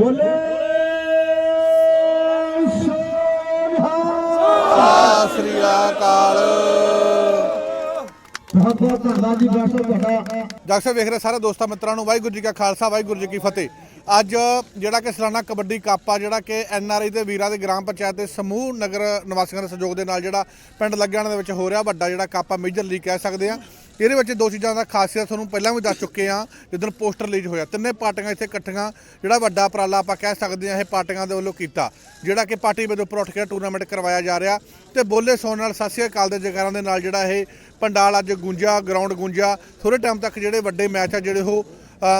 ਬੋਲੇ ਸਤਿ ਸ੍ਰੀ ਅਕਾਲ। ਬਹੁਤ ਬਹੁਤ ਧੰਨਵਾਦ ਜੀ ਡਾਕਟਰ ਤੁਹਾਡਾ ਸਾਹਿਬ ਵੇਖ ਰਹੇ ਸਾਰੇ ਦੋਸਤਾਂ ਮਿੱਤਰਾਂ ਨੂੰ ਵਾਹਿਗੁਰੂ ਜੀ ਕਾ ਖਾਲਸਾ ਵਾਹਿਗੁਰੂ ਜੀ ਕੀ ਫਤਿਹ। ਅੱਜ ਜਿਹੜਾ ਕਿ ਸਾਲਾਨਾ ਕਬੱਡੀ ਕੱਪ ਆ, ਜਿਹੜਾ ਕਿ ਐਨ ਆਰ ਆਈ ਦੇ ਵੀਰਾਂ ਦੇ ਗ੍ਰਾਮ ਪੰਚਾਇਤ ਦੇ ਸਮੂਹ ਨਗਰ ਨਿਵਾਸੀਆਂ ਦੇ ਸਹਿਯੋਗ ਦੇ ਨਾਲ ਜਿਹੜਾ ਪਿੰਡ ਲੱਗਿਆਣਾ ਦੇ ਵਿੱਚ ਹੋ ਰਿਹਾ, ਵੱਡਾ ਜਿਹੜਾ ਕੱਪ ਆ ਮੇਜਰ ਲੀਗ ਕਹਿ ਸਕਦੇ ਆ। ਇਹਦੇ ਵਿੱਚ ਦੋ ਚੀਜ਼ਾਂ ਦਾ ਖਾਸੀਅਤ ਤੁਹਾਨੂੰ ਪਹਿਲਾਂ ਵੀ ਦੱਸ ਚੁੱਕੇ ਆ ਜਦੋਂ ਪੋਸਟਰ ਰਿਲੀਜ਼ ਹੋਇਆ। ਤਿੰਨੇ ਪਾਰਟੀਆਂ ਇੱਥੇ ਇਕੱਠੀਆਂ, ਜਿਹੜਾ ਵੱਡਾ ਉਪਰਾਲਾ ਆਪਾਂ ਕਹਿ ਸਕਦੇ ਆ, ਇਹ ਪਾਰਟੀਆਂ ਦੇ ਵੱਲੋਂ ਕੀਤਾ, ਜਿਹੜਾ ਕਿ ਪਾਰਟੀ ਦੇ ਉੱਪਰ ਉੱਠ ਕੇ ਟੂਰਨਾਮੈਂਟ ਕਰਵਾਇਆ ਜਾ ਰਿਹਾ। ਤੇ ਬੋਲੇ ਸੋਨ ਨਾਲ ਸਤਿ ਸ੍ਰੀ ਅਕਾਲ ਦੇ ਜਗਾਰਾਂ ਦੇ ਨਾਲ ਜਿਹੜਾ ਇਹ ਪੰਡਾਲ ਅੱਜ ਗੁੰਜਾ ਗਰਾਊਂਡ ਗੁੰਜਾ ਥੋੜੇ ਟਾਈਮ ਤੱਕ ਜਿਹੜੇ ਵੱਡੇ ਮੈਚ ਆ, ਜਿਹੜੇ ਉਹ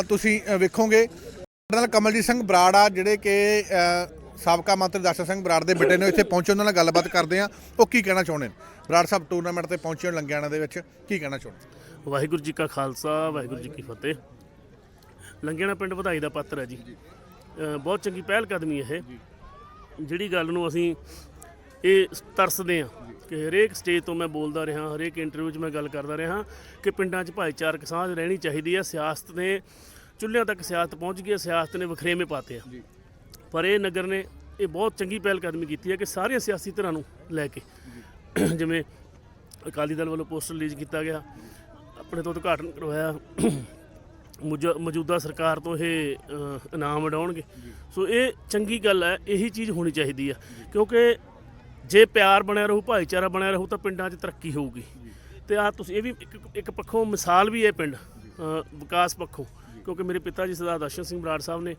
ਤੁਸੀਂ ਵੇਖੋਗੇ। ਨਾਲ ਕਮਲਜੀਤ ਸਿੰਘ ਬਰਾੜ ਆ ਜਿਹੜੇ ਕਿ ਸਾਬਕਾ ਮੰਤਰੀ ਦਰਸ਼ਨ ਸਿੰਘ ਬਰਾੜ ਦੇ ਬੇਟੇ ਨੇ ਇੱਥੇ ਪਹੁੰਚੇ ਉਹਨਾਂ ਨਾਲ ਗੱਲਬਾਤ ਕਰਦੇ ਆ। ਉਹ ਕੀ ਕਹਿਣਾ ਚਾਹੁੰਦੇ ਨੇ? ਬਰਾੜ ਸਾਹਿਬ ਟੂਰਨਾਮੈਂਟ ਤੇ ਪਹੁੰਚੇ ਲੰਗਿਆਣਾ ਦੇ ਵਿੱਚ ਕੀ ਕਹਿਣਾ ਚਾਹੁੰਦੇ ਵਾਹਿਗੁਰੂ ਜੀ ਕਾ ਖਾਲਸਾ ਵਾਹਿਗੁਰੂ ਜੀ ਕੀ ਫਤਿਹ। ਲੰਗੇਣਾ ਪਿੰਡ ਵਧਾਈ ਦਾ ਪਾਤਰ ਹੈ ਜੀ। ਬਹੁਤ ਚੰਗੀ ਪਹਿਲ ਕਦਮੀ ਇਹ। ਜਿਹੜੀ ਗੱਲ ਨੂੰ ਅਸੀਂ ਇਹ ਤਰਸਦੇ ਆ ਕਿ ਹਰੇਕ ਸਟੇਜ ਤੋਂ ਮੈਂ ਬੋਲਦਾ ਰਿਹਾ ਹਰੇਕ ਇੰਟਰਵਿਊ 'ਚ ਮੈਂ ਗੱਲ ਕਰਦਾ ਰਿਹਾ ਕਿ ਪਿੰਡਾਂ 'ਚ ਭਾਈਚਾਰਕ ਸਾਂਝ ਰਹਿਣੀ ਚਾਹੀਦੀ ਹੈ। ਸਿਆਸਤ ਨੇ ਚੁੱਲ੍ਹਿਆਂ ਤੱਕ ਸਿਆਸਤ ਪਹੁੰਚ ਗਈ ਹੈ ਸਿਆਸਤ ਨੇ ਵਖਰੇਵੇਂ ਪਾਤੇ ਆ। ਪਰ ਇਹ ਨਗਰ ਨੇ ਇਹ ਬਹੁਤ ਚੰਗੀ ਪਹਿਲ ਕਦਮੀ ਕੀਤੀ ਹੈ ਕਿ ਸਾਰੀਆਂ ਸਿਆਸੀ ਧਿਰਾਂ ਨੂੰ ਲੈ ਕੇ। ਜਿਵੇਂ ਅਕਾਲੀ ਦਲ ਵੱਲੋਂ ਪੋਸਟਰ ਰਿਲੀਜ਼ ਕੀਤਾ ਗਿਆ ਆਪਣੇ ਤੋਂ ਉਦਘਾਟਨ ਕਰਵਾਇਆ ਮੌਜੂ- ਮੌਜੂਦਾ ਸਰਕਾਰ ਤੋਂ ਇਹ ਇਨਾਮ ਉਡਾਉਣਗੇ ਸੋ ਇਹ ਚੰਗੀ ਗੱਲ ਹੈ ਇਹੀ ਚੀਜ਼ ਹੋਣੀ ਚਾਹੀਦੀ ਆ ਕਿਉਂਕਿ ਜੇ ਪਿਆਰ ਬਣਿਆ ਰਹੂ ਭਾਈਚਾਰਾ ਬਣਿਆ ਰਹੂ ਤਾਂ ਪਿੰਡਾਂ 'ਚ ਤਰੱਕੀ ਹੋਊਗੀ। ਤੇ ਆ ਤੁਸੀਂ ਇਹ ਵੀ ਇੱਕ ਪੱਖੋਂ ਮਿਸਾਲ ਵੀ ਹੈ ਪਿੰਡ ਵਿਕਾਸ ਪੱਖੋਂ। ਕਿਉਂਕਿ ਮੇਰੇ ਪਿਤਾ ਜੀ ਸਰਦਾਰ ਦਰਸ਼ਨ ਸਿੰਘ ਬਰਾੜ ਸਾਹਿਬ ਨੇ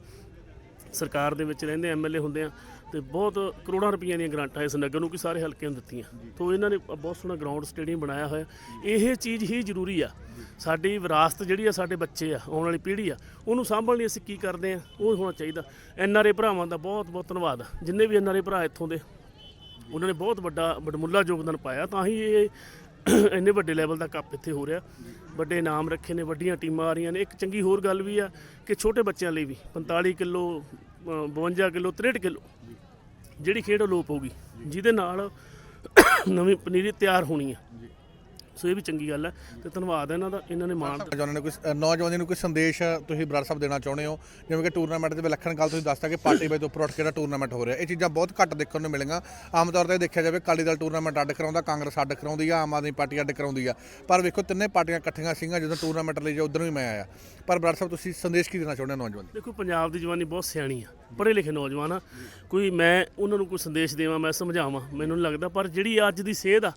ਸਰਕਾਰ ਦੇ ਵਿੱਚ ਰਹਿੰਦੇ ਐਮਐਲਏ ਹੁੰਦੇ ਆ ਤੇ ਬਹੁਤ ਕਰੋੜਾਂ ਰੁਪਈਆਂ ਦੀਆਂ ਗ੍ਰਾਂਟਾਂ ਇਸ ਨਗਰ ਨੂੰ ਕਿ ਸਾਰੇ ਹਲਕਿਆਂ ਨੂੰ ਦਿੱਤੀਆਂ। ਤੋਂ ਇਹਨਾਂ ਨੇ ਬਹੁਤ ਸੋਹਣਾ ਗਰਾਊਂਡ ਸਟੇਡੀਅਮ ਬਣਾਇਆ ਹੋਇਆ। ਇਹ ਚੀਜ਼ ਹੀ ਜ਼ਰੂਰੀ ਆ। ਸਾਡੀ ਵਿਰਾਸਤ ਜਿਹੜੀ ਆ, ਸਾਡੇ ਬੱਚੇ ਆ, ਆਉਣ ਵਾਲੀ ਪੀੜ੍ਹੀ ਆ, ਉਹਨੂੰ ਸਾਂਭਣ ਲਈ ਅਸੀਂ ਕੀ ਕਰਦੇ ਆ, ਉਹ ਹੋਣਾ ਚਾਹੀਦਾ। ਐਨਆਰਏ ਭਰਾਵਾਂ ਦਾ ਬਹੁਤ ਬਹੁਤ ਧੰਨਵਾਦ। ਜਿੰਨੇ ਵੀ ਐਨਆਰਏ ਭਰਾ ਇੱਥੋਂ ਦੇ, ਉਹਨਾਂ ਨੇ ਬਹੁਤ ਵੱਡਾ ਬੜਮੁੱਲਾ ਯੋਗਦਾਨ ਪਾਇਆ, ਤਾਂ ਹੀ ਇਹ ਇੰਨੇ ਵੱਡੇ ਲੈਵਲ ਦਾ ਕੱਪ ਇੱਥੇ ਹੋ ਰਿਹਾ। ਵੱਡੇ ਇਨਾਮ ਰੱਖੇ ਨੇ, ਵੱਡੀਆਂ ਟੀਮਾਂ ਆ ਰਹੀਆਂ ਨੇ। ਇੱਕ ਚੰਗੀ ਹੋਰ ਗੱਲ ਵੀ ਆ ਕਿ ਛੋਟੇ ਬੱਚਿਆਂ ਲਈ ਵੀ 45 ਕਿਲੋ 52 ਕਿਲੋ 63 ਕਿਲੋ, ਜਿਹੜੀ ਖੇਡ ਅਲੋਪ ਹੋਊਗੀ ਜਿਹਦੇ ਨਾਲ ਨਵੀਂ ਪਨੀਰੀ ਤਿਆਰ ਹੋਣੀ ਆ। ਸੋ ਇਹ ਵੀ ਚੰਗੀ ਗੱਲ ਹੈ ਤੇ ਧੰਨਵਾਦ ਹੈ ਇਹਨਾਂ ਦਾ ਇਹਨਾਂ ਨੇ ਮਾਣ ਨੌਜਵਾਨਾਂ ਨੂੰ ਕੋਈ ਨੌਜਵਾਨਾਂ ਨੂੰ ਕੋਈ ਸੰਦੇਸ਼ ਤੁਸੀਂ ਬਰਾੜ ਸਾਹਿਬ ਦੇਣਾ ਚਾਹੁੰਦੇ ਹੋ? ਜਿਵੇਂ ਕਿ ਟੂਰਨਾਮੈਂਟ ਦੇ ਵਿਲੱਖਣ ਗੱਲ ਤੁਸੀਂ ਦੱਸਤਾ ਕਿ ਪਾਰਟੀ ਬਾਈ ਤੋਂ ਉੱਪਰ ਉੱਠ ਕੇ ਜਿਹੜਾ ਟੂਰਨਾਮੈਂਟ ਹੋ ਰਿਹਾ। ਇਹ ਚੀਜ਼ਾਂ ਬਹੁਤ ਘੱਟ ਦੇਖਣ ਨੂੰ ਮਿਲੀਆਂ। ਆਮ ਤੌਰ ਤੇ ਦੇਖਿਆ ਜਾਵੇ ਅਕਾਲੀ ਦਲ ਟੂਰਨਾਮੈਂਟ ਅੱਡ ਕਰਾਉਂਦਾ ਕਾਂਗਰਸ ਅੱਡ ਕਰਾਉਂਦੀ ਆ ਆਮ ਆਦਮੀ ਪਾਰਟੀ ਅੱਡ ਕਰਾਉਂਦੀ ਆ। ਪਰ ਵੇਖੋ ਤਿੰਨੇ ਪਾਰਟੀਆਂ ਇਕੱਠੀਆਂ ਸੀਗੀਆਂ ਜਦੋਂ ਟੂਰਨਾਮੈਂਟ ਲਈ ਜਾ ਉਧਰੋਂ ਵੀ ਮੈਂ ਆਇਆ। ਪਰ ਬਰਾੜ ਸਾਹਿਬ ਤੁਸੀਂ ਸੰਦੇਸ਼ ਕੀ ਦੇਣਾ ਚਾਹੁੰਦੇ ਹੋ ਨੌਜਵਾਨ? ਦੇਖੋ ਪੰਜਾਬ ਦੀ ਜਵਾਨੀ ਬਹੁਤ ਸਿਆਣੀ ਆ। ਪੜ੍ਹੇ ਲਿਖੇ ਨੌਜਵਾਨ ਆ। ਕੋਈ ਮੈਂ ਉਹਨਾਂ ਨੂੰ ਕੋਈ ਸੰਦੇਸ਼ ਦੇਵਾਂ ਮੈਂ ਸਮਝਾਵਾਂ। ਮੈਨੂੰ ਲੱਗਦਾ ਪਰ ਜਿਹੜੀ ਅੱਜ ਦੀ ਸੇਧ ਆ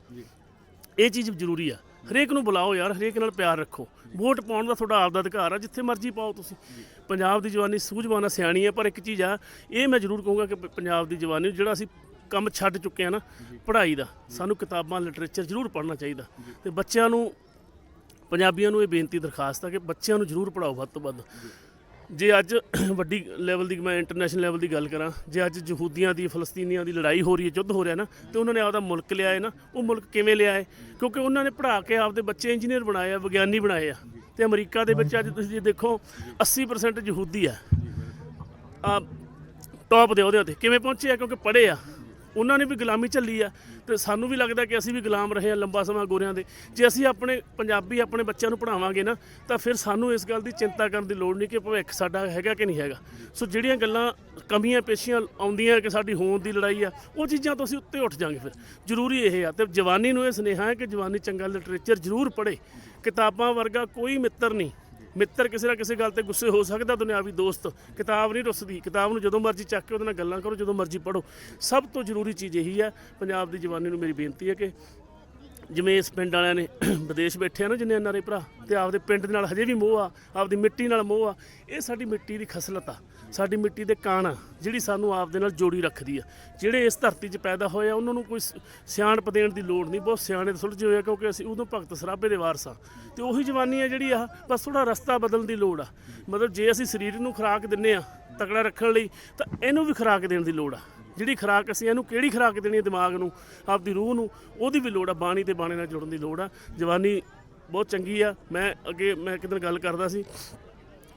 ਇਹ ਚੀਜ਼ ਜ਼ਰੂਰੀ ਆ। ਹਰੇਕ ਨੂੰ ਬੁਲਾਓ ਯਾਰ, ਹਰੇਕ ਨਾਲ ਪਿਆਰ ਰੱਖੋ। ਵੋਟ ਪਾਉਣ ਦਾ ਤੁਹਾਡਾ ਆਪਦਾ ਅਧਿਕਾਰ ਆ, ਜਿੱਥੇ ਮਰਜ਼ੀ ਪਾਓ ਤੁਸੀਂ। ਪੰਜਾਬ ਦੀ ਜਵਾਨੀ ਸੂਝਵਾਨ ਆ, ਸਿਆਣੀ ਆ, ਪਰ ਇੱਕ ਚੀਜ਼ ਆ, ਇਹ ਮੈਂ ਜ਼ਰੂਰ ਕਹੂੰਗਾ ਕਿ ਪੰਜਾਬ ਦੀ ਜਵਾਨੀ ਨੂੰ ਜਿਹੜਾ ਅਸੀਂ ਕੰਮ ਛੱਡ ਚੁੱਕੇ ਆ ਨਾ, ਪੜ੍ਹਾਈ ਦਾ, ਸਾਨੂੰ ਕਿਤਾਬਾਂ, ਲਿਟਰੇਚਰ ਜ਼ਰੂਰ ਪੜ੍ਹਨਾ ਚਾਹੀਦਾ। ਤੇ ਬੱਚਿਆਂ ਨੂੰ, ਪੰਜਾਬੀਆਂ ਨੂੰ ਇਹ ਬੇਨਤੀ ਦਰਖਾਸਤ ਆ ਕਿ ਬੱਚਿਆਂ ਨੂੰ ਜ਼ਰੂਰ ਪੜਾਓ ਵੱਧ ਤੋਂ ਵੱਧ। ਜੇ ਅੱਜ ਵੱਡੀ ਲੈਵਲ ਦੀ ਮੈਂ ਇੰਟਰਨੈਸ਼ਨਲ ਲੈਵਲ ਦੀ ਗੱਲ ਕਰਾਂ, ਜੇ ਅੱਜ ਯਹੂਦੀਆਂ ਦੀ, ਫਲਸਤੀਨੀਆਂ ਦੀ ਲੜਾਈ ਹੋ ਰਹੀ ਹੈ, ਯੁੱਧ ਹੋ ਰਿਹਾ ਨਾ, ਤੇ ਉਹਨਾਂ ਨੇ ਆਪਦਾ ਮੁਲਕ ਲਿਆ ਹੈ ਨਾ, ਉਹ ਮੁਲਕ ਕਿਵੇਂ ਲਿਆ ਹੈ? ਕਿਉਂਕਿ ਉਹਨਾਂ ਨੇ ਪੜ੍ਹਾ ਕੇ ਆਪਦੇ ਬੱਚੇ ਇੰਜੀਨੀਅਰ ਬਣਾਏ ਆ, ਵਿਗਿਆਨੀ ਬਣਾਏ ਆ, ਤੇ ਅਮਰੀਕਾ ਦੇ ਵਿੱਚ ਅੱਜ ਤੁਸੀਂ ਜੇ ਦੇਖੋ 80% ਯਹੂਦੀ ਆ ਆ ਟੌਪ ਦੇ ਉਹਦੇ ਉੱਤੇ ਕਿਵੇਂ ਪਹੁੰਚੇ ਆ? ਕਿਉਂਕਿ ਪੜ੍ਹੇ ਆ। ਉਹਨਾਂ ਨੇ ਵੀ ਗੁਲਾਮੀ ਝੱਲੀ ਆ ਤੇ ਸਾਨੂੰ ਵੀ ਲੱਗਦਾ ਕਿ ਅਸੀਂ ਵੀ ਗੁਲਾਮ ਰਹੇ ਆ ਲੰਬਾ ਸਮਾਂ ਗੋਰਿਆਂ ਦੇ। ਜੇ ਅਸੀਂ ਆਪਣੇ ਪੰਜਾਬੀ ਆਪਣੇ ਬੱਚਿਆਂ ਨੂੰ ਪੜ੍ਹਾਵਾਂਗੇ ਨਾ, ਤਾਂ ਫਿਰ ਸਾਨੂੰ ਇਸ ਗੱਲ ਦੀ ਚਿੰਤਾ ਕਰਨ ਦੀ ਲੋੜ ਨਹੀਂ ਕਿ ਭਵਿੱਖ ਸਾਡਾ ਹੈਗਾ ਕਿ ਨਹੀਂ ਹੈਗਾ। ਸੋ ਜਿਹੜੀਆਂ ਗੱਲਾਂ ਕਮੀਆਂ ਪੇਸ਼ੀਆਂ ਆਉਂਦੀਆਂ ਕਿ ਸਾਡੀ ਹੋਣ ਦੀ ਲੜਾਈ ਆ, ਉਹ ਚੀਜ਼ਾਂ ਤੋਂ ਅਸੀਂ ਉੱਤੇ ਉੱਠ ਜਾਾਂਗੇ ਫਿਰ। ਜ਼ਰੂਰੀ ਇਹ ਆ ਤੇ ਜਵਾਨੀ ਨੂੰ ਇਹ ਸੁਨੇਹਾ ਹੈ ਕਿ ਜਵਾਨੀ ਚੰਗਾ ਲਿਟਰੇਚਰ ਜ਼ਰੂਰ ਪੜ੍ਹੇ। ਕਿਤਾਬਾਂ ਵਰਗਾ ਕੋਈ ਮਿੱਤਰ ਨਹੀਂ ਮਿੱਤਰ ਕਿਸੇ ਨਾ ਕਿਸੇ ਗੱਲ ਤੇ ਗੁੱਸੇ ਹੋ ਸਕਦਾ ਦੁਨਿਆਵੀ ਦੋਸਤ। ਕਿਤਾਬ ਨਹੀਂ ਰੁੱਸਦੀ। ਕਿਤਾਬ ਨੂੰ ਜਦੋਂ ਮਰਜ਼ੀ ਚੱਕ ਕੇ ਉਹਦੇ ਨਾਲ ਗੱਲਾਂ ਕਰੋ, ਜਦੋਂ ਮਰਜ਼ੀ ਪੜੋ ਸਭ ਤੋਂ ਜ਼ਰੂਰੀ ਚੀਜ਼ ਇਹੀ ਹੈ। ਪੰਜਾਬ ਦੀ ਜਵਾਨੀ ਨੂੰ ਮੇਰੀ ਬੇਨਤੀ ਹੈ ਕਿ ਜਿਵੇਂ ਇਸ ਪਿੰਡ ਵਾਲਿਆਂ ਨੇ ਵਿਦੇਸ਼ ਬੈਠੇ ਆ ਨਾ ਜਿੰਨੇ ਐਨਆਰਏ ਭਰਾ, ਤੇ ਆਪਦੇ ਪਿੰਡ ਦੇ ਨਾਲ ਹਜੇ ਵੀ ਮੋਹ ਆ, ਆਪਦੀ ਮਿੱਟੀ ਨਾਲ ਮੋਹ ਆ, ਇਹ ਸਾਡੀ ਮਿੱਟੀ ਦੀ ਖਸਲਤ ਆ, ਸਾਡੀ ਮਿੱਟੀ ਦੇ ਕਾਣ ਆ, ਜਿਹੜੀ ਸਾਨੂੰ ਆਪਦੇ ਨਾਲ ਜੋੜੀ ਰੱਖਦੀ ਆ। ਜਿਹੜੇ ਇਸ ਧਰਤੀ 'ਚ ਪੈਦਾ ਹੋਏ ਆ, ਉਹਨਾਂ ਨੂੰ ਕੋਈ ਸਿਆਣਪ ਦੇਣ ਦੀ ਲੋੜ ਨਹੀਂ, ਬਹੁਤ ਸਿਆਣੇ ਸੁਲਝੇ ਹੋਏ ਆ, ਕਿਉਂਕਿ ਅਸੀਂ ਉਦੋਂ ਭਗਤ ਸਰਾਭੇ ਦੇ ਵਾਰਸ ਆ। ਤੇ ਉਹੀ ਜਵਾਨੀ ਆ ਜਿਹੜੀ ਆ, ਬਸ ਥੋੜਾ ਰਸਤਾ ਬਦਲਣ ਦੀ ਲੋੜ ਆ। ਮਤਲਬ ਜੇ ਅਸੀਂ ਸਰੀਰ ਨੂੰ ਖੁਰਾਕ ਦਿੰਨੇ ਆ ਤਕੜਾ ਰੱਖਣ ਲਈ, ਤਾਂ ਇਹਨੂੰ ਵੀ ਖੁਰਾਕ ਦੇਣ ਦੀ ਲੋੜ ਆ। ਜਿਹੜੀ ਖੁਰਾਕ ਅਸੀਂ ਇਹਨੂੰ ਕਿਹੜੀ ਖੁਰਾਕ ਦੇਣੀ ਹੈ ਦਿਮਾਗ ਨੂੰ, ਆਪਦੀ ਰੂਹ ਨੂੰ, ਉਹਦੀ ਵੀ ਲੋੜ ਆ, ਬਾਣੀ ਤੇ ਬਾਣੇ ਨਾਲ ਜੁੜਨ ਦੀ ਲੋੜ ਆ। ਜਵਾਨੀ ਬਹੁਤ ਚੰਗੀ ਆ। ਮੈਂ ਅੱਗੇ, ਮੈਂ ਕਿਤੇ ਗੱਲ ਕਰਦਾ ਸੀ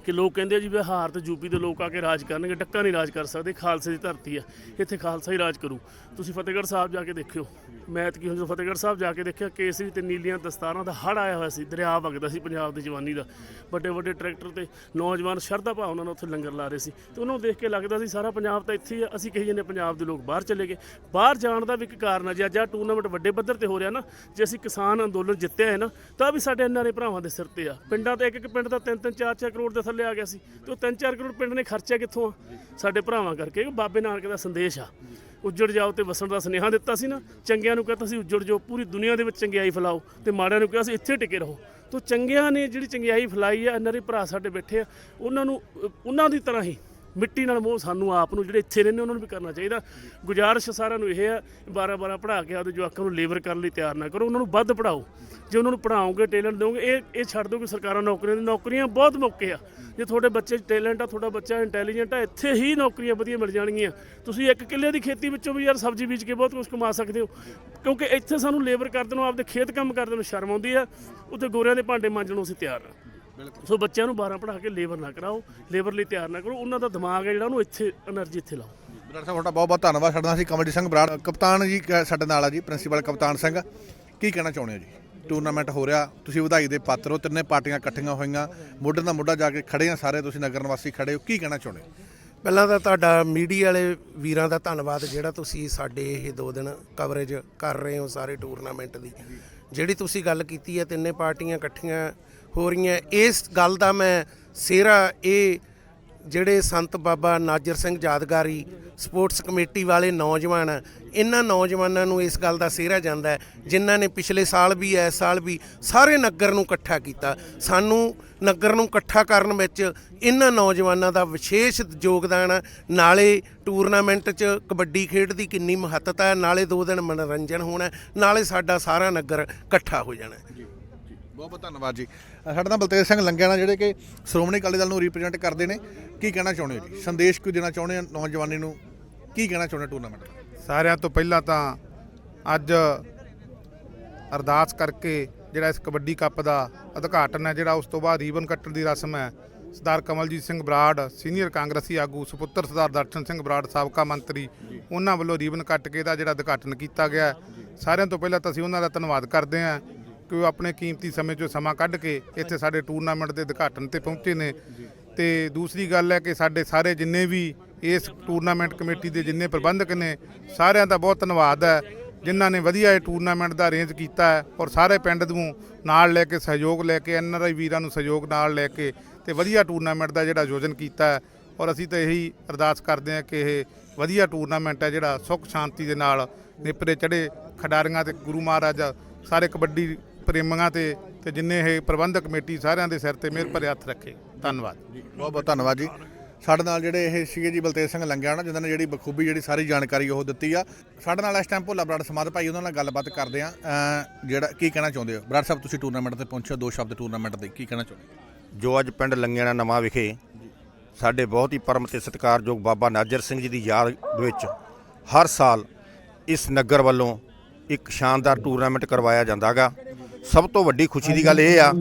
ਕਿ ਲੋਕ ਕਹਿੰਦੇ ਆ ਜੀ ਬਿਹਾਰ ਹਾਰ ਤੇ ਯੂਪੀ ਦੇ ਲੋਕ ਆ ਕੇ ਰਾਜ ਕਰਨਗੇ, ਡੱਕਾ ਨਹੀਂ ਰਾਜ ਕਰ ਸਕਦੇ, ਖਾਲਸੇ ਦੀ ਧਰਤੀ ਆ, ਇੱਥੇ ਖਾਲਸਾ ਹੀ ਰਾਜ ਕਰੂ। ਤੁਸੀਂ ਫਤਿਹਗੜ੍ਹ ਸਾਹਿਬ ਜਾ ਕੇ ਦੇਖਿਓ, ਮੈਂ ਤਾਂ ਕੀ ਹੁਣ ਫਤਿਹਗੜ੍ਹ ਸਾਹਿਬ ਜਾ ਕੇ ਦੇਖਿਆ, ਕੇਸਰੀ ਤੇ ਨੀਲੀਆਂ ਦਸਤਾਰਾਂ ਦਾ ਹੜ ਆਇਆ ਹੋਇਆ ਸੀ, ਦਰਿਆ ਵਗਦਾ ਸੀ ਪੰਜਾਬ ਦੀ ਜਵਾਨੀ ਦਾ। ਵੱਡੇ ਵੱਡੇ ਟਰੈਕਟਰ ਤੇ ਨੌਜਵਾਨ ਸ਼ਰਧਾ ਭਾਵਨਾ ਨਾਲ ਉੱਥੇ ਲੰਗਰ ਲਾ ਰਹੇ ਸੀ। ਤੇ ਉਹਨਾਂ ਨੂੰ ਦੇਖ ਕੇ ਲੱਗਦਾ ਸੀ ਸਾਰਾ ਪੰਜਾਬ ਤਾਂ ਇੱਥੇ ਹੀ ਆ, ਅਸੀਂ ਕਹੀ ਜਾਂਦੇ ਪੰਜਾਬ ਦੇ ਲੋਕ ਬਾਹਰ ਚਲੇ ਗਏ। ਬਾਹਰ ਜਾਣ ਦਾ ਵੀ ਇੱਕ ਕਾਰਨ ਆ, ਜੇ ਅੱਜ ਆਹ ਟੂਰਨਾਮੈਂਟ ਵੱਡੇ ਪੱਧਰ ਤੇ ਹੋ ਰਿਹਾ ਨਾ, ਜੇ ਅਸੀਂ ਕਿਸਾਨ ਅੰਦੋਲਨ ਜਿੱਤਿਆ ਹੈ ਨਾ, ਤਾਂ ਵੀ ਸਾਡੇ ਐਨਆਰਏ ਭਰਾਵਾਂ ਦੇ ਸਿਰ ਤੇ ਆ। ਪਿੰਡਾਂ ਤੇ ਇੱਕ ਇੱਕ ਪਿੰਡ ਦਾ 3-3 4-4 ਕਰੋੜ ਦੇ ਥੱਲੇ ਲਿਆ ਗਿਆ ਸੀ ਤੇ ਉਹ 3-4 ਕਰੋੜ ਪਿੰਡ ਨੇ ਖਰਚਿਆ ਕਿੱਥੋਂ ਆ? ਸਾਡੇ ਭਰਾਵਾਂ ਕਰਕੇ, ਕਿ ਬਾਬੇ ਨਾਨਕ ਦਾ ਸੰਦੇਸ਼ ਆ। ਉੱਜੜ ਜਾਓ ਤੇ ਵਸਣ ਦਾ ਸੁਨੇਹਾ ਦਿੱਤਾ ਸੀ ਨਾ। ਚੰਗਿਆਂ ਨੂੰ ਕਹਿੰਦਾ ਸੀ ਉੱਜੜ ਜਾਓ, ਪੂਰੀ ਦੁਨੀਆ ਦੇ ਵਿੱਚ ਚੰਗਿਆਈ ਫੈਲਾਓ ਤੇ ਮਾੜਿਆਂ ਨੂੰ ਕਿਹਾ ਸੀ ਇੱਥੇ ਟਿਕੇ ਰਹੋ। ਤੋ ਚੰਗਿਆਂ ਨੇ ਜਿਹੜੀ ਚੰਗਿਆਈ ਫੈਲਾਈ ਆ ਇਹਨਾਂ ਦੇ ਭਰਾ ਸਾਡੇ ਬੈਠੇ ਆ, ਉਹਨਾਂ ਨੂੰ ਉਹਨਾਂ ਦੀ ਤਰ੍ਹਾਂ ਹੀ ਮਿੱਟੀ ਨਾਲ ਮੋਹ ਸਾਨੂੰ ਆਪ ਨੂੰ, ਜਿਹੜੇ ਇੱਥੇ ਰਹਿੰਦੇ, ਉਹਨਾਂ ਨੂੰ ਵੀ ਕਰਨਾ ਚਾਹੀਦਾ। ਗੁਜ਼ਾਰਿਸ਼ ਸਾਰਿਆਂ ਨੂੰ ਇਹ ਆ 12 12 ਪੜ੍ਹਾ ਕੇ ਆਪਦੇ ਜਵਾਕਾਂ ਨੂੰ ਲੇਬਰ ਕਰਨ ਲਈ ਤਿਆਰ ਨਾ ਕਰੋ। ਉਹਨਾਂ ਨੂੰ ਵੱਧ ਪੜਾਓ ਜੇ ਉਹਨਾਂ ਨੂੰ ਪੜਾਓਗੇ ਟੈਲੈਂਟ ਦਿਓਗੇ, ਇਹ ਇਹ ਛੱਡ ਦਿਓ ਕਿ ਸਰਕਾਰਾਂ ਨੌਕਰੀਆਂ ਦੀ। ਨੌਕਰੀਆਂ ਬਹੁਤ ਮੌਕੇ ਆ। ਜੇ ਤੁਹਾਡੇ ਬੱਚੇ 'ਚ ਟੈਲੈਂਟ ਆ, ਤੁਹਾਡਾ ਬੱਚਾ ਇੰਟੈਲੀਜੈਂਟ ਆ, ਇੱਥੇ ਹੀ ਨੌਕਰੀਆਂ ਵਧੀਆ ਮਿਲ ਜਾਣਗੀਆਂ। ਤੁਸੀਂ ਇੱਕ ਕਿੱਲੇ ਦੀ ਖੇਤੀ ਵਿੱਚੋਂ ਵੀ ਯਾਰ ਸਬਜ਼ੀ ਬੀਜ ਕੇ ਬਹੁਤ ਕੁਝ ਕਮਾ ਸਕਦੇ ਹੋ। ਕਿਉਂਕਿ ਇੱਥੇ ਸਾਨੂੰ ਲੇਬਰ ਕਰਦੇ ਨੂੰ, ਆਪਦੇ ਖੇਤ ਕੰਮ ਕਰਦੇ ਨੂੰ ਸ਼ਰਮ ਆਉਂਦੀ ਆ। ਉੱਥੇ ਗੋਰਿਆਂ ਦੇ ਭਾਂਡੇ ਮਾਂਜਣ ਨੂੰ ਅਸੀਂ ਤਿਆਰ ਆ। ਸੋ ਬੱਚਿਆਂ ਨੂੰ 12 ਪੜਾ ਕੇ ਲੇਬਰ ਨਾ ਕਰਾਓ ਲੇਬਰ ਲਈ ਤਿਆਰ ਨਾ ਕਰੋ ਉਹਨਾਂ ਦਾ ਦਿਮਾਗ ਹੈ ਜਿਹੜਾ ਉਹਨੂੰ ਇੱਥੇ એનર્ਜੀ ਇੱਥੇ ਲਾਓ। ਬਰਾੜ ਸਾਹਿਬ ਤੁਹਾਡਾ ਬਹੁਤ ਬਹੁਤ ਧੰਨਵਾਦ ਛੱਡਣਾ ਸੀ ਕਮਲਜੀਤ ਸਿੰਘ ਬਰਾੜ। ਕਪਤਾਨ ਜੀ ਸਾਡੇ ਨਾਲ ਆ ਜੀ ਪ੍ਰਿੰਸੀਪਲ ਕਪਤਾਨ ਸਿੰਘ। ਕੀ ਕਹਿਣਾ ਚਾਹੁੰਦੇ ਹੋ ਜੀ? ਟੂਰਨਾਮੈਂਟ ਹੋ ਰਿਹਾ ਤੁਸੀਂ ਵਧਾਈ ਦੇ ਪਾਤਰ ਹੋ ਤਿੰਨੇ ਪਾਰਟੀਆਂ ਇਕੱਠੀਆਂ ਹੋਈਆਂ ਮੋਢੇ ਨਾਲ ਮੋਢਾ ਜਾ ਕੇ ਖੜੇ ਆ ਸਾਰੇ ਤੁਸੀਂ ਨਗਰ ਨਿਵਾਸੀ ਖੜੇ ਹੋ ਕੀ ਕਹਿਣਾ ਚਾਹੁੰਦੇ ਪਹਿਲਾਂ ਤਾਂ ਤੁਹਾਡਾ ਮੀਡੀਆ ਵਾਲੇ ਵੀਰਾਂ ਦਾ ਧੰਨਵਾਦ ਜਿਹੜਾ ਤੁਸੀਂ ਸਾਡੇ ਇਹ ਦੋ ਦਿਨ ਕਵਰੇਜ ਕਰ ਰਹੇ ਹੋ ਸਾਰੇ ਟੂਰਨਾਮੈਂਟ ਦੀ। ਜਿਹੜੀ ਤੁਸੀਂ ਗੱਲ ਕੀਤੀ ਹੈ ਤਿੰਨੇ ਪਾਰਟੀਆਂ ਇਕੱਠੀਆਂ ਹੋ ਰਹੀਆਂ। ਇਸ ਗੱਲ ਦਾ ਮੈਂ ਸਿਹਰਾ ਇਹ ਜਿਹੜੇ ਸੰਤ ਬਾਬਾ ਨਾਜਰ ਸਿੰਘ ਯਾਦਗਾਰੀ ਸਪੋਰਟਸ ਕਮੇਟੀ ਵਾਲੇ ਨੌਜਵਾਨ ਆ, ਇਹਨਾਂ ਨੌਜਵਾਨਾਂ ਨੂੰ ਇਸ ਗੱਲ ਦਾ ਸਿਹਰਾ ਜਾਂਦਾ ਹੈ ਜਿਨ੍ਹਾਂ ਨੇ ਪਿਛਲੇ ਸਾਲ ਵੀ ਇਸ ਸਾਲ ਵੀ ਸਾਰੇ ਨਗਰ ਨੂੰ ਇਕੱਠਾ ਕੀਤਾ। ਸਾਨੂੰ ਨਗਰ ਨੂੰ ਇਕੱਠਾ ਕਰਨ ਵਿੱਚ ਇਹਨਾਂ ਨੌਜਵਾਨਾਂ ਦਾ ਵਿਸ਼ੇਸ਼ ਯੋਗਦਾਨ ਹੈ। ਨਾਲੇ ਟੂਰਨਾਮੈਂਟ 'ਚ ਕਬੱਡੀ ਖੇਡ ਦੀ ਕਿੰਨੀ ਮਹੱਤਤਾ ਹੈ ਨਾਲੇ ਦੋ ਦਿਨ ਮਨੋਰੰਜਨ ਹੋਣਾ ਨਾਲੇ ਸਾਡਾ ਸਾਰਾ ਨਗਰ ਇਕੱਠਾ ਹੋ ਜਾਣਾ ਬਹੁਤ ਬਹੁਤ ਧੰਨਵਾਦ ਜੀ। ਸਾਡੇ ਨਾਲ ਬਲਤੇਜ ਸਿੰਘ ਲੰਗਿਆਣਾ ਜਿਹੜੇ ਕਿ ਸ਼੍ਰੋਮਣੀ ਅਕਾਲੀ ਦਲ ਨੂੰ ਰਿਪਰੈਜ਼ੈਂਟ ਕਰਦੇ ਨੇ ਕੀ ਕਹਿਣਾ ਚਾਹੁੰਦੇ ਹੋ ਜੀ? ਸੰਦੇਸ਼ ਕੋਈ ਦੇਣਾ ਚਾਹੁੰਦੇ ਹੋ ਨੌਜਵਾਨੀ ਨੂੰ? ਕੀ ਕਹਿਣਾ ਚਾਹੁੰਦੇ ਟੂਰਨਾਮੈਂਟ ਸਾਰਿਆਂ ਤੋਂ ਪਹਿਲਾਂ ਤਾਂ ਅੱਜ ਅਰਦਾਸ ਕਰਕੇ ਜਿਹੜਾ ਇਸ ਕਬੱਡੀ ਕੱਪ ਦਾ ਉਦਘਾਟਨ ਹੈ ਜਿਹੜਾ ਉਸ ਤੋਂ ਬਾਅਦ ਰੀਬਨ ਕੱਟਣ ਦੀ ਰਸਮ ਹੈ ਸਰਦਾਰ ਕਮਲਜੀਤ ਸਿੰਘ ਬਰਾੜ ਸੀਨੀਅਰ ਕਾਂਗਰਸੀ ਆਗੂ ਸੁਪੁੱਤਰ ਸਰਦਾਰ ਦਰਸ਼ਨ ਸਿੰਘ ਬਰਾੜ ਸਾਬਕਾ ਮੰਤਰੀ ਉਹਨਾਂ ਵੱਲੋਂ ਰੀਬਨ ਕੱਟ ਕੇ ਦਾ ਜਿਹੜਾ ਉਦਘਾਟਨ ਕੀਤਾ ਗਿਆ। ਸਾਰਿਆਂ ਤੋਂ ਪਹਿਲਾਂ ਤਾਂ ਅਸੀਂ ਉਹਨਾਂ ਦਾ ਧੰਨਵਾਦ ਕਰਦੇ ਹਾਂ। ਕਿ ਉਹ ਆਪਣੇ ਕੀਮਤੀ ਸਮੇਂ 'ਚੋਂ ਸਮਾਂ ਕੱਢ ਕੇ ਇੱਥੇ ਸਾਡੇ ਟੂਰਨਾਮੈਂਟ ਦੇ ਉਦਘਾਟਨ ਤੇ ਪਹੁੰਚੇ ਨੇ। ਤੇ ਦੂਸਰੀ ਗੱਲ ਹੈ ਕਿ ਸਾਡੇ ਸਾਰੇ ਜਿੰਨੇ ਵੀ ਇਸ ਟੂਰਨਾਮੈਂਟ ਕਮੇਟੀ ਦੇ ਜਿੰਨੇ ਪ੍ਰਬੰਧਕ ਨੇ, ਸਾਰਿਆਂ ਦਾ ਬਹੁਤ ਧੰਨਵਾਦ ਹੈ, ਜਿਨ੍ਹਾਂ ਨੇ ਵਧੀਆ ਇਹ ਟੂਰਨਾਮੈਂਟ ਦਾ ਅਰੇਂਜ ਕੀਤਾ ਹੈ ਔਰ ਸਾਰੇ ਪਿੰਡ ਨੂੰ ਨਾਲ ਲੈ ਕੇ ਸਹਿਯੋਗ ਲੈ ਕੇ ਐਨਆਰਆਈ ਵੀਰਾਂ ਨੂੰ ਸਹਿਯੋਗ ਨਾਲ ਲੈ ਕੇ ਤੇ ਵਧੀਆ ਟੂਰਨਾਮੈਂਟ ਦਾ ਜਿਹੜਾ ਆਯੋਜਨ ਕੀਤਾ ਹੈ ਔਰ ਅਸੀਂ ਤਾਂ ਇਹੀ ਅਰਦਾਸ ਕਰਦੇ ਹਾਂ ਕਿ ਇਹ ਵਧੀਆ ਟੂਰਨਾਮੈਂਟ ਹੈ ਜਿਹੜਾ ਸੁੱਖ ਸ਼ਾਂਤੀ ਦੇ ਨਾਲ ਨਿਪਰੇ ਚੜੇ ਖਿਡਾਰੀਆਂ ਤੇ ਗੁਰੂ ਮਹਾਰਾਜ, ਸਾਰੇ ਕਬੱਡੀ ਪ੍ਰੇਮੀਆਂ ਤੇ ਤੇ ਜਿੰਨੇ ਇਹ ਪ੍ਰਬੰਧਕ ਕਮੇਟੀ ਸਾਰਿਆਂ ਦੇ ਸਿਰ ਤੇ ਮਿਹਰ ਭਰੇ ਹੱਥ ਰੱਖੇ। ਧੰਨਵਾਦ। ਬਹੁਤ ਬਹੁਤ ਧੰਨਵਾਦ ਜੀ। ਸਾਡੇ ਨਾਲ ਜਿਹੜੇ ਇਹ ਸੀਗੇ ਜੀ ਬਲਤੇਜ ਸਿੰਘ ਲੰਗਿਆਣਾ ਜਿਨ੍ਹਾਂ ਨੇ ਜਿਹੜੀ ਬਖੂਬੀ ਜਿਹੜੀ ਸਾਰੀ ਜਾਣਕਾਰੀ ਉਹ ਦਿੱਤੀ ਆ। ਸਾਡੇ ਨਾਲ ਇਸ ਟਾਈਮ ਭੋਲਾ ਬਰਾੜ ਸਮਾਦ ਭਾਈ ਉਹਨਾਂ ਨਾਲ ਗੱਲਬਾਤ ਕਰਦੇ ਆ। ਜਿਹੜਾ ਕੀ ਕਹਿਣਾ ਚਾਹੁੰਦੇ ਹੋ? ਬਰਾੜ ਸਾਹਿਬ ਤੁਸੀਂ ਟੂਰਨਾਮੈਂਟ ਤੇ ਪਹੁੰਚੇ ਦੋ ਸ਼ਬਦ ਟੂਰਨਾਮੈਂਟ ਦੇ ਕੀ ਕਹਿਣਾ ਚਾਹੁੰਦੇ ਹੋ? ਜੋ ਅੱਜ ਪਿੰਡ ਲੰਗਿਆਣਾ ਨਵਾਂ ਵਿਖੇ ਸਾਡੇ ਬਹੁਤ ਹੀ ਪਰਮ ਤੇ ਸਤਿਕਾਰਯੋਗ ਬਾਬਾ ਨਾਜਰ ਸਿੰਘ ਜੀ ਦੀ ਯਾਦ ਵਿੱਚ ਹਰ ਸਾਲ ਇਸ ਨਗਰ ਵੱਲੋਂ ਇੱਕ ਸ਼ਾਨਦਾਰ ਟੂਰਨਾਮੈਂਟ ਕਰਵਾਇਆ ਜਾਂਦਾਗਾ। ਸਭ ਤੋਂ ਵੱਡੀ ਖੁਸ਼ੀ ਦੀ ਗੱਲ ਇਹ ਆ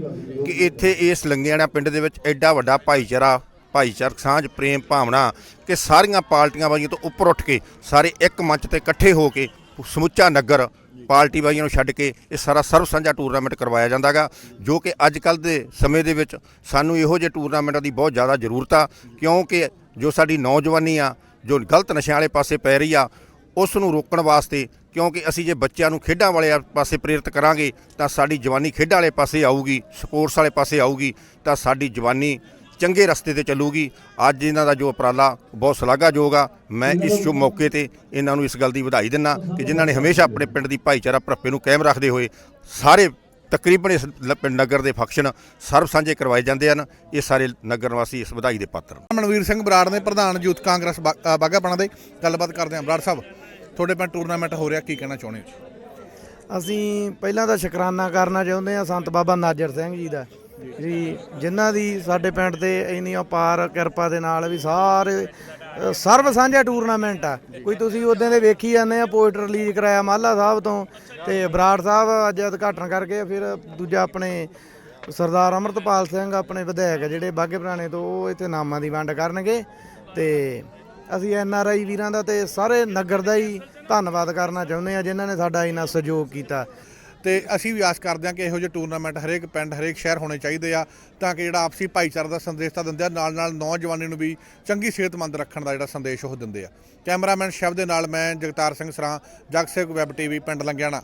ਕਿ ਇੱਥੇ ਇਸ ਲੰਗਿਆਣਾ ਪਿੰਡ ਦੇ ਵਿੱਚ ਐਡਾ ਵੱਡਾ ਭਾਈਚਾਰਾ, ਭਾਈਚਾਰਕ ਸਾਂਝ, ਪ੍ਰੇਮ ਭਾਵਨਾ ਕਿ ਸਾਰੀਆਂ ਪਾਰਟੀਆਂ ਵਾਲੀਆਂ ਤੋਂ ਉੱਪਰ ਉੱਠ ਕੇ ਸਾਰੇ ਇੱਕ ਮੰਚ ਤੇ ਇਕੱਠੇ ਹੋ ਕੇ ਸਮੁੱਚਾ ਨਗਰ ਪਾਰਟੀ ਵਾਲੀਆਂ ਨੂੰ ਛੱਡ ਕੇ ਇਹ ਸਾਰਾ ਸਰਵ ਸਾਂਝਾ ਟੂਰਨਾਮੈਂਟ ਕਰਵਾਇਆ ਜਾਂਦਾਗਾ, ਜੋ ਕਿ ਅੱਜ ਕੱਲ ਦੇ ਸਮੇਂ ਦੇ ਵਿੱਚ ਸਾਨੂੰ ਇਹੋ ਜਿਹੇ ਟੂਰਨਾਮੈਂਟਾਂ ਦੀ ਬਹੁਤ ਜ਼ਿਆਦਾ ਜ਼ਰੂਰਤ ਆ, ਕਿਉਂਕਿ ਜੋ ਸਾਡੀ ਨੌਜਵਾਨੀ ਆ, ਜੋ ਗਲਤ ਨਸ਼ਿਆਂ ਵਾਲੇ ਪਾਸੇ ਪੈ ਰਹੀ ਆ, ਉਸ ਨੂੰ ਰੋਕਣ ਵਾਸਤੇ ਕਿਉਂਕਿ ਅਸੀਂ ਜੇ ਬੱਚਿਆਂ ਨੂੰ ਖੇਡਾਂ ਵਾਲੇ ਪਾਸੇ ਪ੍ਰੇਰਿਤ ਕਰਾਂਗੇ ਤਾਂ ਸਾਡੀ ਜਵਾਨੀ ਖੇਡਾਂ ਵਾਲੇ ਪਾਸੇ ਆਊਗੀ ਸਪੋਰਟਸ ਵਾਲੇ ਪਾਸੇ ਆਊਗੀ ਤਾਂ ਸਾਡੀ ਜਵਾਨੀ ਚੰਗੇ ਰਸਤੇ ਤੇ ਚੱਲੂਗੀ। ਅੱਜ ਇਹਨਾਂ ਦਾ ਜੋ ਉਪਰਾਲਾ ਬਹੁਤ ਸ਼ਲਾਘਾਯੋਗ ਆ। ਮੈਂ ਇਸ ਸ਼ੁਭ ਮੌਕੇ ਤੇ ਇਹਨਾਂ ਨੂੰ ਇਸ ਗੱਲ ਦੀ ਵਧਾਈ ਦਿੰਦਾ ਕਿ ਜਿਨ੍ਹਾਂ ਨੇ ਹਮੇਸ਼ਾ ਆਪਣੇ ਪਿੰਡ ਦੀ ਭਾਈਚਾਰਾ ਭਰਪੇ ਨੂੰ ਕਾਇਮ ਰੱਖਦੇ ਹੋਏ ਸਾਰੇ ਤਕਰੀਬਨ ਇਸ ਪਿੰਡ ਨਗਰ ਦੇ ਫੰਕਸ਼ਨ ਸਰਬ ਸਾਂਝੇ ਕਰਵਾਏ ਜਾਂਦੇ ਹਨ। ਇਹ ਸਾਰੇ ਨਗਰ ਨਿਵਾਸੀ ਇਸ ਵਧਾਈ ਦੇ ਪਾਤਰ ਹਨ। ਮਨਵੀਰ ਸਿੰਘ ਬਰਾੜ ਨੇ ਪ੍ਰਧਾਨ ਯੂਥ ਕਾਂਗਰਸ ਬਾ- ਅ, ਬਾਘਾਪੁਰਾਣਾ ਦੇ। ਗੱਲਬਾਤ ਕਰਦੇ ਹਾਂ ਬਰਾੜ ਸਾਹਿਬ। ਤੁਹਾਡੇ ਪਿੰਡ ਟੂਰਨਾਮੈਂਟ ਹੋ ਰਿਹਾ ਕੀ ਕਹਿਣਾ ਚਾਹੁੰਦੇ ਹੋ? ਅਸੀਂ ਪਹਿਲਾਂ ਤਾਂ ਸ਼ੁਕਰਾਨਾ ਕਰਨਾ ਚਾਹੁੰਦੇ ਹਾਂ ਸੰਤ ਬਾਬਾ ਨਾਜਰ ਸਿੰਘ ਜੀ ਦਾ। ਜੀ ਜਿਨ੍ਹਾਂ ਦੀ ਸਾਡੇ ਪਿੰਡ ਤੇ ਇੰਨੀ ਅਪਾਰ ਕਿਰਪਾ ਦੇ ਨਾਲ ਵੀ ਸਾਰੇ ਅ, ਸਰਬ ਸਾਂਝਾ ਟੂਰਨਾਮੈਂਟ ਆ। ਕੋਈ ਤੁਸੀਂ ਉਦੋਂ ਦੇ ਵੇਖੀ ਜਾਂਦੇ ਆ ਪੋਸਟਰ ਰਿਲੀਜ਼ ਕਰਾਇਆ ਮਾਲਾ ਸਾਹਿਬ ਤੋਂ ਤੇ ਬਰਾੜ ਸਾਹਿਬ ਅੱਜ ਉਦਘਾਟਨ ਕਰਕੇ ਫਿਰ ਦੂਜਾ ਆਪਣੇ ਸਰਦਾਰ ਅਮਰਤਪਾਲ ਸਿੰਘ ਆਪਣੇ ਵਿਧਾਇਕ ਜਿਹੜੇ ਬਾਗੇ ਪੁਰਾਣੇ ਤੋਂ ਉਹ ਇੱਥੇ ਨਾਮਾਂ ਦੀ ਵੰਡ ਕਰਨਗੇ ਤੇ ਅਸੀਂ ਐਨ ਆਰ ਆਈ ਵੀਰਾਂ ਦਾ ਤੇ ਸਾਰੇ ਨਗਰ ਦਾ ਹੀ ਧੰਨਵਾਦ ਕਰਨਾ ਚਾਹੁੰਦੇ ਆ ਜਿਨ੍ਹਾਂ ਨੇ ਸਾਡਾ ਇੰਨਾ ਸਹਿਯੋਗ ਕੀਤਾ। ਤੇ ਅਸੀਂ ਵੀ ਆਸ ਕਰਦੇ ਹਾਂ ਕਿ ਇਹੋ ਜਿਹੇ ਟੂਰਨਾਮੈਂਟ ਹਰੇਕ ਪਿੰਡ, ਹਰੇਕ ਸ਼ਹਿਰ ਹੋਣੇ ਚਾਹੀਦੇ ਆ ਤਾਂ ਕਿ ਜਿਹੜਾ ਆਪਸੀ ਭਾਈਚਾਰਾ ਦਾ ਸੰਦੇਸ਼ ਤਾਂ ਦਿੰਦੇ ਆ ਨਾਲ ਨਾਲ ਨੌਜਵਾਨੀ ਨੂੰ ਵੀ ਚੰਗੀ ਸਿਹਤਮੰਦ ਰੱਖਣ ਦਾ ਜਿਹੜਾ ਸੰਦੇਸ਼ ਉਹ ਦਿੰਦੇ ਆ। ਕੈਮਰਾਮੈਨ ਸ਼ਿਵ ਦੇ ਨਾਲ ਮੈਂ ਜਗਤਾਰ ਸਿੰਘ ਸਰਾਂ ਜਗਸੇਵਕ ਵੈਬ ਟੀਵੀ, ਪਿੰਡ ਲੰਗਿਆਣਾ।